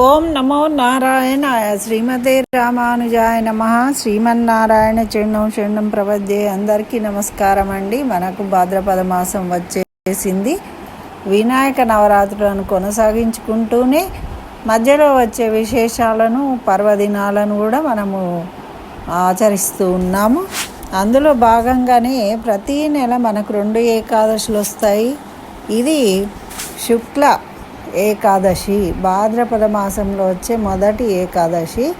ఓం నమో నారాయణాయ శ్రీమతే రామానుజాయ నమ. శ్రీమన్నారాయణ చెండం చెండం ప్రపద్యే అందరికీ నమస్కారం అండి. మనకు భాద్రపద మాసం వచ్చేసింది. వినాయక నవరాత్రులను కొనసాగించుకుంటూనే మధ్యలో వచ్చే విశేషాలను పర్వదినాలను కూడా మనము ఆచరిస్తూ ఉన్నాము. అందులో భాగంగానే ప్రతీ నెల మనకు రెండు ఏకాదశులు వస్తాయి. ఇది శుక్ల ఏకాదశి. భాద్రపద మాసంలో వచ్చే మొదటి ఏకాదశి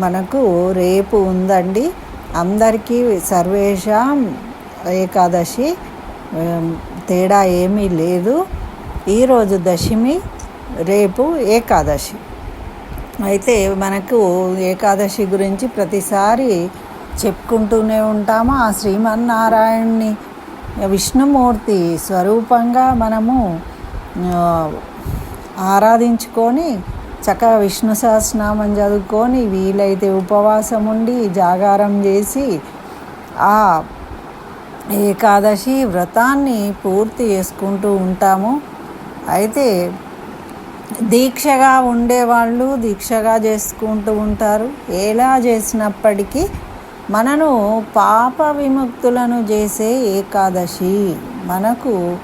మనకు రేపు ఉందండి. అందరికీ సర్వేషాం ఏకాదశి తేడా ఏమీ లేదు. ఈరోజు దశమి రేపు ఏకాదశి. అయితే మనకు ఏకాదశి గురించి ప్రతిసారి చెప్పుకుంటూనే ఉంటాము. ఆ శ్రీమన్నారాయణ్ణి విష్ణుమూర్తి స్వరూపంగా మనము ఆరాధించుకొని చక్కగా విష్ణు సహస్రనామం చదువుకొని వీలైతే ఉపవాసం ఉండి జాగారం చేసి ఆ ఏకాదశి వ్రతాన్ని పూర్తి చేసుకుంటూ ఉంటాము. అయితే దీక్షగా ఉండేవాళ్ళు దీక్షగా చేసుకుంటూ ఉంటారు. ఎలా చేసినప్పటికీ మనను పాప విముక్తులను చేసే ఏకాదశి. మనకు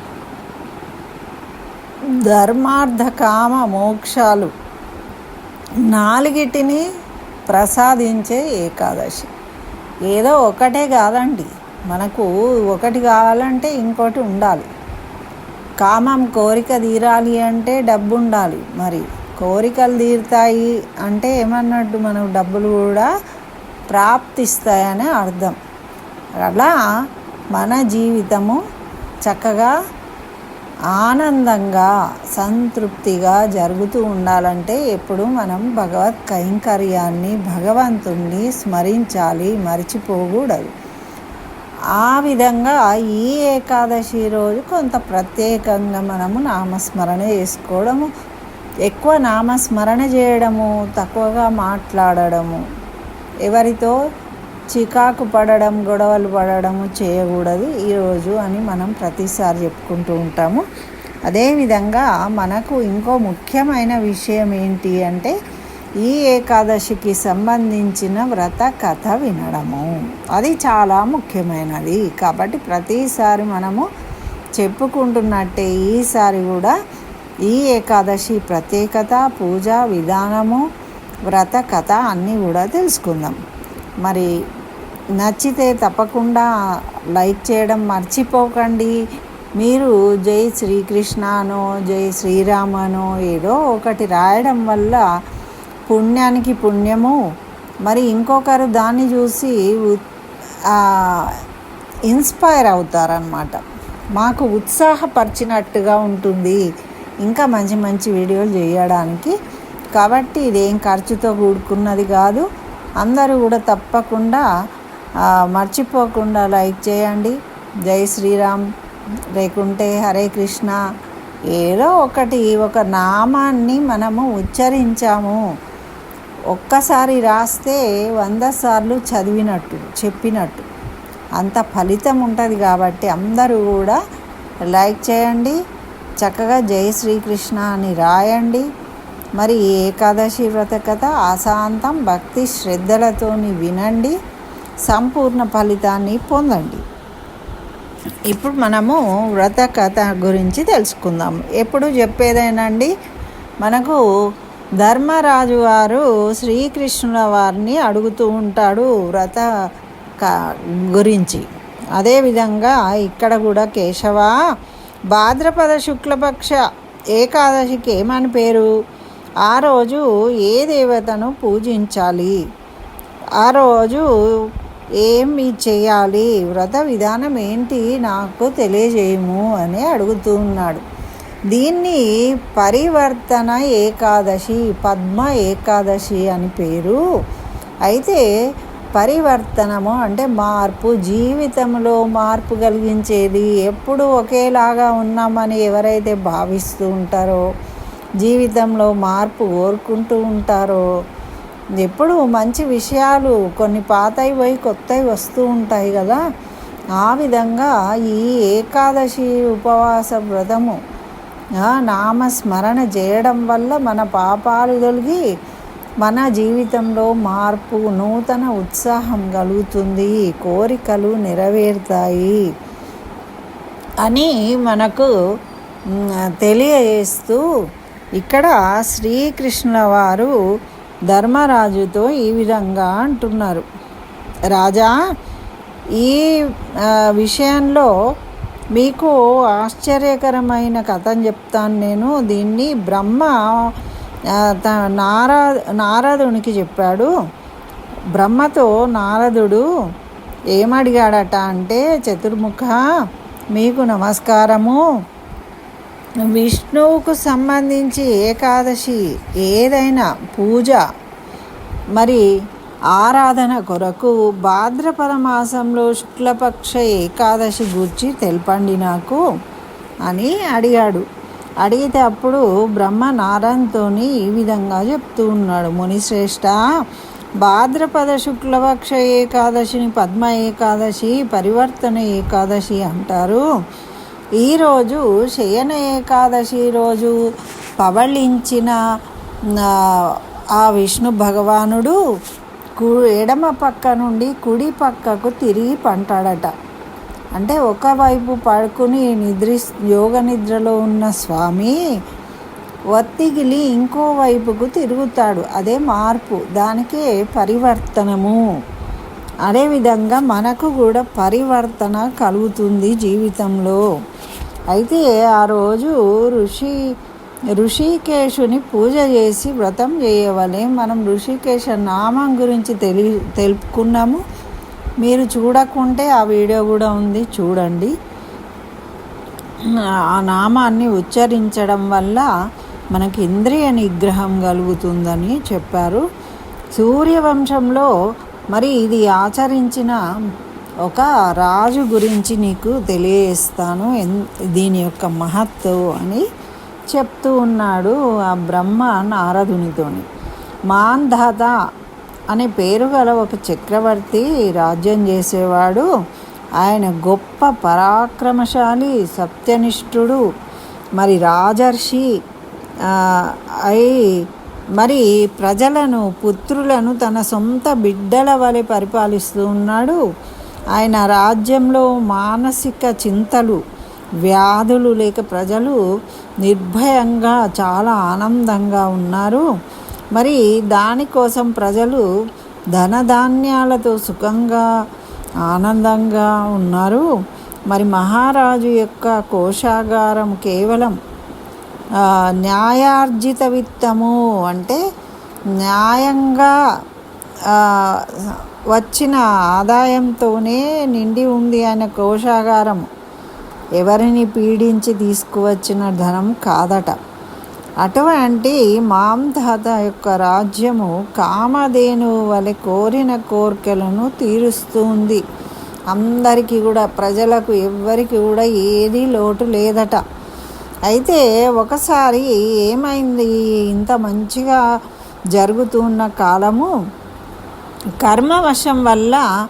ధర్మార్థ కామ మోక్షాలు నాలుగిటిని ప్రసాదించే ఏకాదశి. ఏదో ఒకటే కాదండి. మనకు ఒకటి కావాలంటే ఇంకోటి ఉండాలి. కామం కోరిక తీరాలి అంటే డబ్బు ఉండాలి మరి కోరికలు తీరుతాయి అంటే ఏమన్నట్టు మనకు డబ్బులు కూడా ప్రాప్తిస్తాయని అర్థం. అలా మన జీవితము చక్కగా ఆనందంగా సంతృప్తిగా జరుగుతూ ఉండాలంటే ఎప్పుడు మనం భగవత్ కైంకర్యాన్ని భగవంతుణ్ణి స్మరించాలి మర్చిపోకూడదు. ఆ విధంగా ఈ ఏకాదశి రోజు కొంత ప్రత్యేకంగా మనము నామస్మరణ చేసుకోవడము. ఎక్కువ నామస్మరణ చేయడము తక్కువగా మాట్లాడడము. ఎవరితో చికాకు పడడం గొడవలు పడడము చేయకూడదు ఈరోజు అని మనం ప్రతిసారి చెప్పుకుంటూ ఉంటాము. అదేవిధంగా మనకు ఇంకో ముఖ్యమైన విషయం ఏంటి అంటే ఈ ఏకాదశికి సంబంధించిన వ్రత కథ వినడము. అది చాలా ముఖ్యమైనది. కాబట్టి ప్రతిసారి మనము చెప్పుకుంటున్నట్టే ఈసారి కూడా ఈ ఏకాదశి ప్రత్యేకత పూజా విధానము వ్రత కథ అన్నీ కూడా తెలుసుకుందాం. మరి నచ్చితే తప్పకుండా లైక్ చేయడం మర్చిపోకండి. మీరు జై శ్రీకృష్ణనో జై శ్రీరామనో ఏదో ఒకటి రాయడం వల్ల పుణ్యానికి పుణ్యము. మరి ఇంకొకరు దాన్ని చూసి ఇన్స్పైర్ అవుతారనమాట మాకు ఉత్సాహపరిచినట్టుగా ఉంటుంది. ఇంకా మంచి మంచి వీడియోలు చేయడానికి. కాబట్టి ఇదేం ఖర్చుతో కూడుకున్నది కాదు. అందరూ కూడా తప్పకుండా మర్చిపోకుండా లైక్ చేయండి. జై శ్రీరామ్. లేకుంటే హరే కృష్ణ. ఏదో ఒకటి ఒక నామాన్ని మనము ఉచ్చరించాము. ఒక్కసారి రాస్తే వంద సార్లు చదివినట్టు చెప్పినట్టు. అంత ఫలితం ఉంటుంది కాబట్టి అందరూ కూడా లైక్ చేయండి. చక్కగా జై శ్రీకృష్ణ అని రాయండి. మరి ఏకాదశి వ్రత కథ అశాంతం భక్తి శ్రద్ధలతోని వినండి. సంపూర్ణ ఫలితాన్ని పొందండి. ఇప్పుడు మనము వ్రత కథ గురించి తెలుసుకుందాం. ఎప్పుడు చెప్పేదేనండి మనకు ధర్మరాజు వారు శ్రీకృష్ణుల వారిని అడుగుతూ ఉంటాడు వ్రత క- గురించి. అదేవిధంగా ఇక్కడ కూడా కేశవ భాద్రపద శుక్లపక్ష ఏకాదశికి ఏమని పేరు? ఆ రోజు ఏ దేవతను పూజించాలి? ఆ రోజు ఏమి చేయాలి? వ్రత విధానం ఏంటి నాకు తెలియజేయము అని అడుగుతూ ఉన్నాడు దీన్ని పరివర్తన ఏకాదశి పద్మ ఏకాదశి అని పేరు. అయితే పరివర్తనము అంటే మార్పు జీవితంలో మార్పు కలిగించేది ఎప్పుడు ఒకేలాగా ఉన్నామని ఎవరైతే భావిస్తూ ఉంటారో జీవితంలో మార్పు కోరుకుంటూ ఉంటారో ఎప్పుడు మంచి విషయాలు కొన్ని పాతవి పోయి కొత్తవి వస్తూ ఉంటాయి కదా. ఆ విధంగా ఈ ఏకాదశి ఉపవాస వ్రతము నామస్మరణ చేయడం వల్ల మన పాపాలు తొలగి మన జీవితంలో మార్పు నూతన ఉత్సాహం కలుగుతుంది కోరికలు నెరవేరుతాయి అని మనకు తెలియజేస్తూ ఇక్కడ శ్రీకృష్ణుల వారు ధర్మరాజుతో ఈ విధంగా అంటున్నారు. రాజా ఈ విషయంలో మీకు ఆశ్చర్యకరమైన కథను చెప్తాను నేను. దీన్ని బ్రహ్మ త నారా నారదునికి చెప్పాడు. బ్రహ్మతో నారదుడు ఏమడిగాడట అంటే చతుర్ముఖ మీకు నమస్కారము. విష్ణువుకు సంబంధించి ఏకాదశి ఏదైనా పూజ మరి ఆరాధన కొరకు భాద్రపద మాసంలో శుక్లపక్ష ఏకాదశి గూర్చి తెలపండి నాకు అని అడిగాడు. అడిగితే అప్పుడు బ్రహ్మ నారాయణతో ఈ విధంగా చెప్తూ ఉన్నాడు. మునిశ్రేష్ఠ భాద్రపద శుక్లపక్ష ఏకాదశిని పద్మ ఏకాదశి పరివర్తన ఏకాదశి అంటారు. ఈరోజు శయన ఏకాదశి రోజు పవళించిన ఆ, విష్ణు భగవానుడు కు ఎడమ పక్క నుండి కుడి పక్కకు తిరిగి పంటాడట అంటే ఒకవైపు పడుకుని నిద్రి యోగ నిద్రలో ఉన్న స్వామి ఒత్తిగిలి ఇంకో వైపుకు తిరుగుతాడు. అదే మార్పు దానికే పరివర్తనము. అదేవిధంగా మనకు కూడా పరివర్తన కలుగుతుంది జీవితంలో. అయితే ఆ రోజు ఋషి ఋషికేశుని పూజ చేసి వ్రతం చేయవలే. మనం ఋషికేశ నామం గురించి తెలి తెలుపుకున్నాము. మీరు చూడకుంటే ఆ వీడియో కూడా ఉంది చూడండి. ఆ నామాన్ని ఉచ్చరించడం వల్ల మనకి ఇంద్రియ నిగ్రహం కలుగుతుందని చెప్పారు. సూర్యవంశంలో మరి ఇది ఆచరించిన ఒక రాజు గురించి నీకు తెలియజేస్తాను. ఎన్ దీని యొక్క మహత్వం అని చెప్తూ ఉన్నాడు ఆ బ్రహ్మ నారదునితోని. మాంధాత అనే పేరు గల ఒక చక్రవర్తి రాజ్యం చేసేవాడు. ఆయన గొప్ప పరాక్రమశాలి సత్యనిష్ఠుడు మరి రాజర్షి అయి మరి ప్రజలను పుత్రులను తన సొంత బిడ్డల వలె పరిపాలిస్తూ ఉన్నాడు. ఆయన రాజ్యంలో మానసిక చింతలు వ్యాధులు లేక ప్రజలు నిర్భయంగా చాలా ఆనందంగా ఉన్నారు. మరి దానికోసం ప్రజలు ధనధాన్యాలతో సుఖంగా ఆనందంగా ఉన్నారు. మరి మహారాజు యొక్క కోశాగారం కేవలం న్యాయార్జిత విత్తము అంటే న్యాయంగా వచ్చిన ఆదాయంతోనే నిండి ఉంది ఆయన కోశాగారం ఎవరిని పీడించి తీసుకువచ్చిన ధనం కాదట. అటువంటి మాంధాత యొక్క రాజ్యము కామధేను వలె కోరిన కోరికలను తీరుస్తుంది. అందరికీ కూడా ప్రజలకు ఎవ్వరికి కూడా ఏది లోటు లేదట. అయితే ఒకసారి ఏమైంది? ఇంత మంచిగా జరుగుతున్న కాలము కర్మవశం వల్ల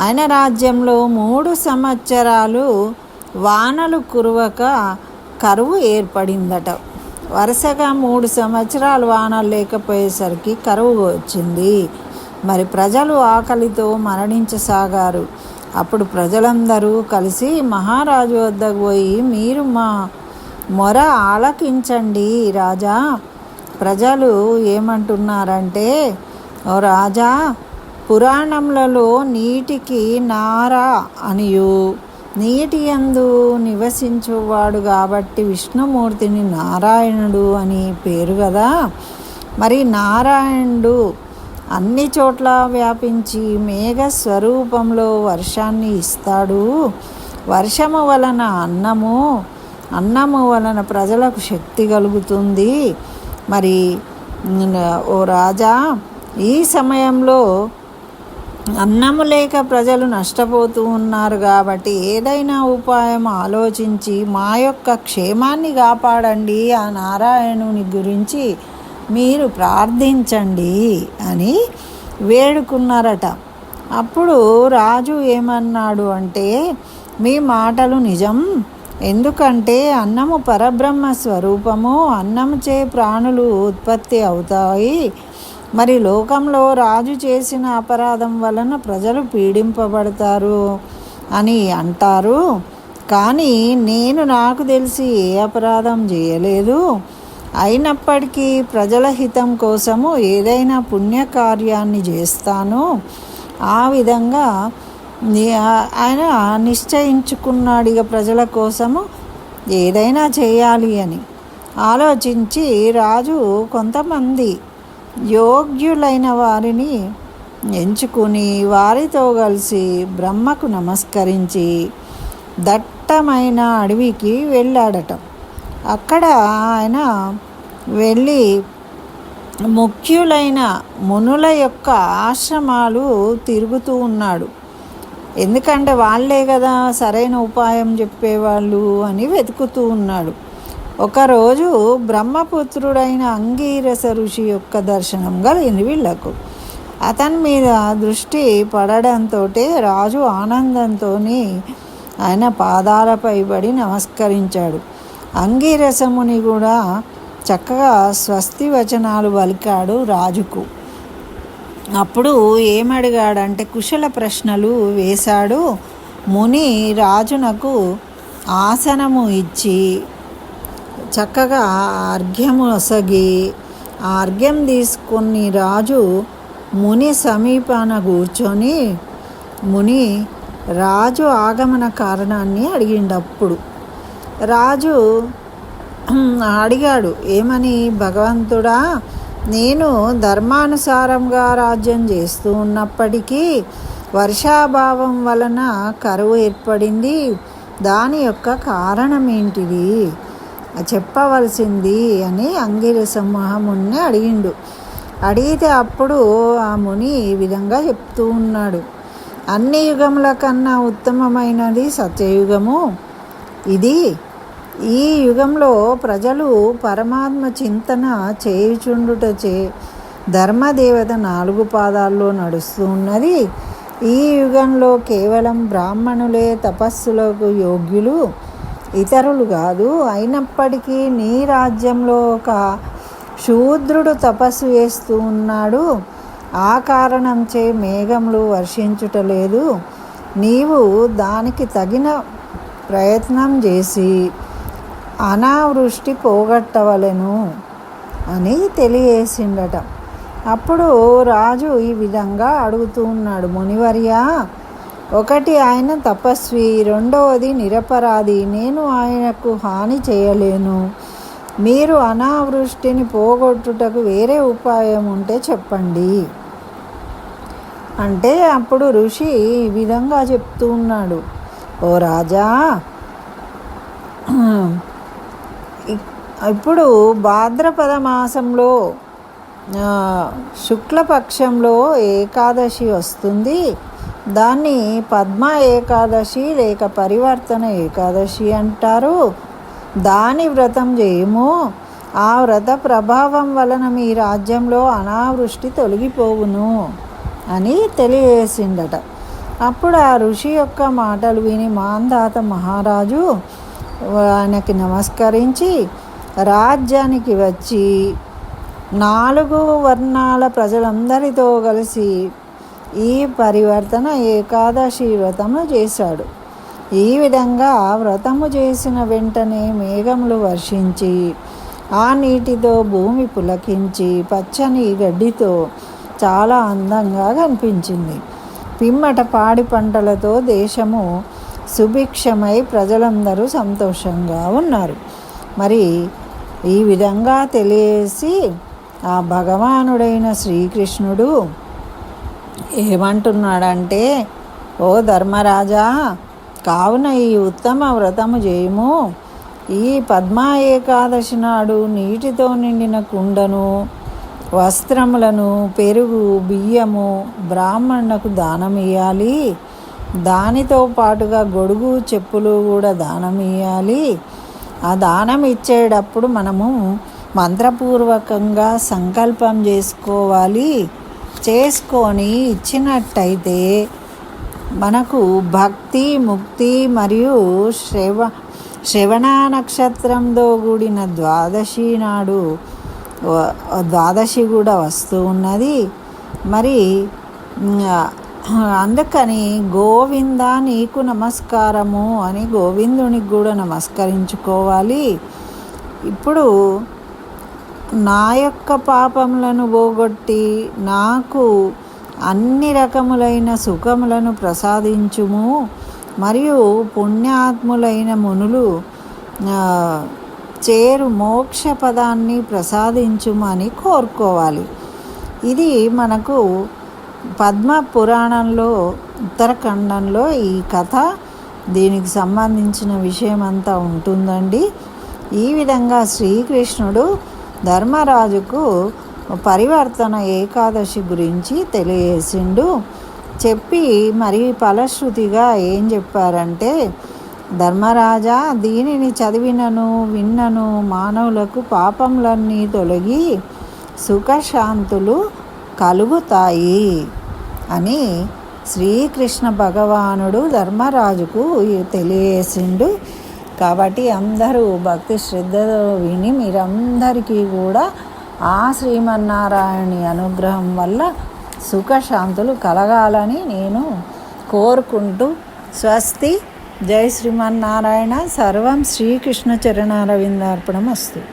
ఆయన రాజ్యంలో మూడు సంవత్సరాలు వానలు కురవక కరువు ఏర్పడిందట. వరుసగా మూడు సంవత్సరాలు వానలు లేకపోయేసరికి కరువు వచ్చింది. మరి ప్రజలు ఆకలితో మరణించసాగారు. అప్పుడు ప్రజలందరూ కలిసి మహారాజు వద్దకు పోయి మీరు మా మొర ఆలకించండి రాజా. ప్రజలు ఏమంటున్నారంటే ఓ రాజా పురాణములలో నీటికి నారా అనియు. నీటి యందు నివసించువాడు కాబట్టి విష్ణుమూర్తిని నారాయణుడు అని పేరు కదా మరి నారాయణుడు అన్ని చోట్ల వ్యాపించి మేఘ స్వరూపంలో వర్షాన్ని ఇస్తాడు. వర్షము వలన అన్నము అన్నము వలన ప్రజలకు శక్తి కలుగుతుంది. మరి ఓ రాజా ఈ సమయంలో అన్నము లేక ప్రజలు నష్టపోతూ ఉన్నారు కాబట్టి ఏదైనా ఉపాయం ఆలోచించి మా యొక్క క్షేమాన్ని కాపాడండి ఆ నారాయణుని గురించి మీరు ప్రార్థించండి అని వేడుకున్నారట. అప్పుడు రాజు ఏమన్నాడు అంటే మీ మాటలు నిజం. ఎందుకంటే అన్నము పరబ్రహ్మ స్వరూపము అన్నముచే ప్రాణులు ఉత్పత్తి అవుతాయి. మరి లోకంలో రాజు చేసిన అపరాధం వలన ప్రజలు పీడింపబడతారు అని అంటారు. కానీ నేను నాకు తెలిసి ఏ అపరాధం చేయలేదు. అయినప్పటికీ ప్రజల హితం కోసము ఏదైనా పుణ్యకార్యాన్ని చేస్తాను. ఆ విధంగా ఆయన నిశ్చయించుకున్నాడు ఇక ప్రజల కోసము ఏదైనా చేయాలి అని. ఆలోచించి రాజు కొంతమంది యోగ్యులైన వారిని ఎంచుకుని వారితో కలిసి బ్రహ్మకు నమస్కరించి దట్టమైన అడవికి వెళ్ళాడట. అక్కడ ఆయన వెళ్ళి ముఖ్యులైన మునుల యొక్క ఆశ్రమాలు తిరుగుతూ ఉన్నాడు. ఎందుకంటే వాళ్ళే కదా సరైన ఉపాయం చెప్పేవాళ్ళు అని వెతుకుతూ ఉన్నాడు. ఒకరోజు బ్రహ్మపుత్రుడైన అంగీరస ఋషి యొక్క దర్శనం కలిగింది వీళ్ళకు అతని మీద దృష్టి పడడంతో రాజు ఆనందంతో ఆయన పాదాలపై పడి నమస్కరించాడు. అంగీరసముని కూడా చక్కగా స్వస్తి వచనాలు పలికాడు రాజుకు. అప్పుడు ఏమడిగాడంటే కుశల ప్రశ్నలు వేశాడు. ముని రాజునకు ఆసనము ఇచ్చి చక్కగా అర్ఘ్యము ఒసగి ఆ అర్ఘ్యం తీసుకుని రాజు ముని సమీపాన కూర్చొని ముని రాజు ఆగమన కారణాన్ని అడిగిండప్పుడు రాజు అడిగాడు ఏమని భగవంతుడా నేను ధర్మానుసారంగా రాజ్యం చేస్తూ ఉన్నప్పటికీ వర్షాభావం వలన కరువు ఏర్పడింది. దాని యొక్క కారణం ఏంటిది? చెప్పవలసింది అని అంగిరస మహాముని అడిగిండు. అడిగితే అప్పుడు ఆ ముని ఈ విధంగా చెప్తూ ఉన్నాడు. అన్ని యుగముల కన్నా ఉత్తమమైనది సత్యయుగము ఇది. ఈ యుగంలో ప్రజలు పరమాత్మ చింతన చేయుచుండుటచే ధర్మదేవత నాలుగు పాదాల్లో నడుస్తూ ఉన్నది. ఈ యుగంలో కేవలం బ్రాహ్మణులే తపస్సులకు యోగ్యులు. ఇతరులు కాదు. అయినప్పటికీ నీ రాజ్యంలో ఒక శూద్రుడు తపస్సు చేస్తూ ఉన్నాడు. ఆ కారణంచే మేఘములు వర్షించుటలేదు నీవు దానికి తగిన ప్రయత్నం చేసి అనావృష్టి పోగొట్టవలెను అని తెలియజేసిండట. అప్పుడు రాజు ఈ విధంగా అడుగుతూ ఉన్నాడు. మునివర్య ఒకటి ఆయన తపస్వి రెండవది నిరపరాధి. నేను ఆయనకు హాని చేయలేను. మీరు అనావృష్టిని పోగొట్టుటకు వేరే ఉపాయం ఉంటే చెప్పండి. అంటే అప్పుడు ఋషి ఈ విధంగా చెప్తూ ఉన్నాడు. ఓ రాజా ఇప్పుడు భాద్రపద మాసంలో శుక్లపక్షంలో ఏకాదశి వస్తుంది. దాన్ని పద్మ ఏకాదశి లేక పరివర్తన ఏకాదశి అంటారు. దాని వ్రతం చేయము. ఆ వ్రత ప్రభావం వలన మీ రాజ్యంలో అనావృష్టి తొలగిపోవును అని తెలియజేసిండట అప్పుడు ఆ ఋషి యొక్క మాటలు విని మాందాత మహారాజు ఆయనకి నమస్కరించి రాజ్యానికి వచ్చి నాలుగు వర్ణాల ప్రజలందరితో కలిసి ఈ పరివర్తన ఏకాదశి వ్రతము చేశాడు. ఈ విధంగా వ్రతము చేసిన వెంటనే మేఘములు వర్షించి ఆ నీటితో భూమి పులకించి పచ్చని గడ్డితో చాలా అందంగా కనిపించింది. పిమ్మట పాడి పంటలతో దేశము సుభిక్షమై ప్రజలందరూ సంతోషంగా ఉన్నారు. మరి ఈ విధంగా తెలియసి ఆ భగవానుడైన శ్రీకృష్ణుడు ఏమంటున్నాడంటే ఓ ధర్మరాజా కావున ఈ ఉత్తమ వ్రతము చేయము. ఈ పద్మా ఏకాదశి నాడు నీటితో నిండిన కుండను వస్త్రములను పెరుగు బియ్యము బ్రాహ్మణులకు దానం ఇవ్వాలి దానితో పాటుగా గొడుగు చెప్పులు కూడా దానం ఇవ్వాలి ఆ దానం ఇచ్చేటప్పుడు మనము మంత్రపూర్వకంగా సంకల్పం చేసుకోవాలి. చేసుకొని ఇచ్చినట్టయితే మనకు భక్తి ముక్తి మరియు శ్రవ శ్రవణ నక్షత్రంతో కూడిన ద్వాదశి నాడు ద్వాదశి కూడా వస్తూ ఉన్నది. మరి అందుకని గోవింద నీకు నమస్కారము అని గోవిందునికి కూడా నమస్కరించుకోవాలి. ఇప్పుడు నా యొక్క పాపములను పోగొట్టి నాకు అన్ని రకములైన సుఖములను ప్రసాదించుము. మరియు పుణ్యాత్ములైన మునులు చేరు మోక్ష పదాన్ని ప్రసాదించుమని కోరుకోవాలి. ఇది మనకు పద్మ పురాణంలో ఉత్తరాఖండంలో ఈ కథ దీనికి సంబంధించిన విషయం అంతా ఉంటుందండి. ఈ విధంగా శ్రీకృష్ణుడు ధర్మరాజుకు పరివర్తన ఏకాదశి గురించి తెలియజేసిండు చెప్పి మరి ఫలశ్రుతిగా ఏం చెప్పారంటే ధర్మరాజా దీనిని చదివినను విన్నను మానవులకు పాపములన్నీ తొలగి సుఖశాంతులు కలుగుతాయి అని శ్రీకృష్ణ భగవానుడు ధర్మరాజుకు తెలియజేసిండు కాబట్టి అందరూ భక్తి శ్రద్ధతో విని మీరందరికీ కూడా ఆ శ్రీమన్నారాయణి అనుగ్రహం వల్ల సుఖశాంతులు కలగాలని నేను కోరుకుంటూ స్వస్తి. జై శ్రీమన్నారాయణ. సర్వం శ్రీకృష్ణ చరణారవిందార్పణం వస్తుంది